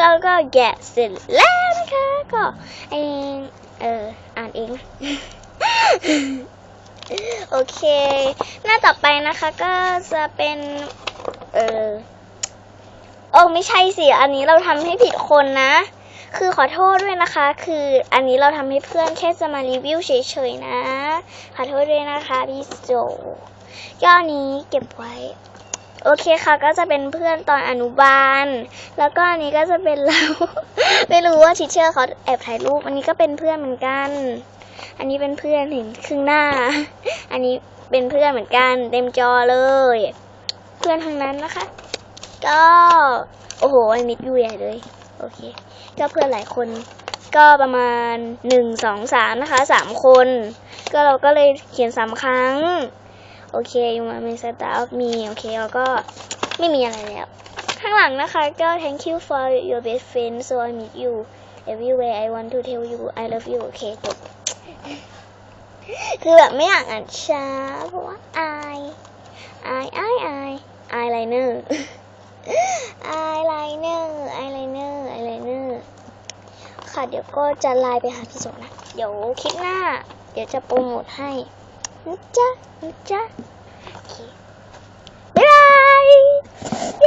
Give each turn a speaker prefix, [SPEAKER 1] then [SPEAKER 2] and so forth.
[SPEAKER 1] แล้วก็แกะเสร็จแล้วนะคะก็ไอเอออ่านเองโอเค หน้าต่อไปนะคะก็จะเป็น เออโอ้ไม่ใช่สิ อันนี้เราทำให้ผิดคนนะ คือขอโทษด้วยนะคะ คืออันนี้เราทำให้เพื่อนแค่จะมารีวิวเฉยๆนะ ขอโทษด้วยนะคะพี่โจย่อนี้เก็บไว้ โอเคค่ะก็จะเป็นเพื่อนตอนอนุบาล แล้วก็อันนี้ก็จะเป็นเรา ไม่รู้ว่าทิเชอร์เขาแอบถ่ายรูป อันนี้ก็เป็นเพื่อนเหมือนกัน อันนี้เป็นเพื่อนเห็นครึ่งหน้า อันนี้เป็นเพื่อนเหมือนกันเต็มจอเลย เพื่อนทั้งนั้นนะคะ ก็โอ้โหไอมิดยูใหญ่เลยโอเค ก็เพื่อนหลายคนก็ประมาณหนึ่งสองสามนะคะสามคน ก็เราก็เลยเขียนสามครั้ง โอเคยูมาเป็นสตาร์มีโอเคแล้วก็ไม่มีอะไรแล้ว ข้างหลังนะคะก็ thank you for your best friend so I meet you everywhere I want to tell you I love you โอเคจบคือแบบไม่อยากอ่านช้าเพราะว่าอายอายอายอายอายไลเนอร์อายไลเนอร์อายไลเนอร์อายไลเนอร์ค่ะเดี๋ยวก็จะไลน์ไปหาพี่โสนะ เดี๋ยวคลิปหน้า เดี๋ยวจะโปรโมทให้ 진짜? 진짜?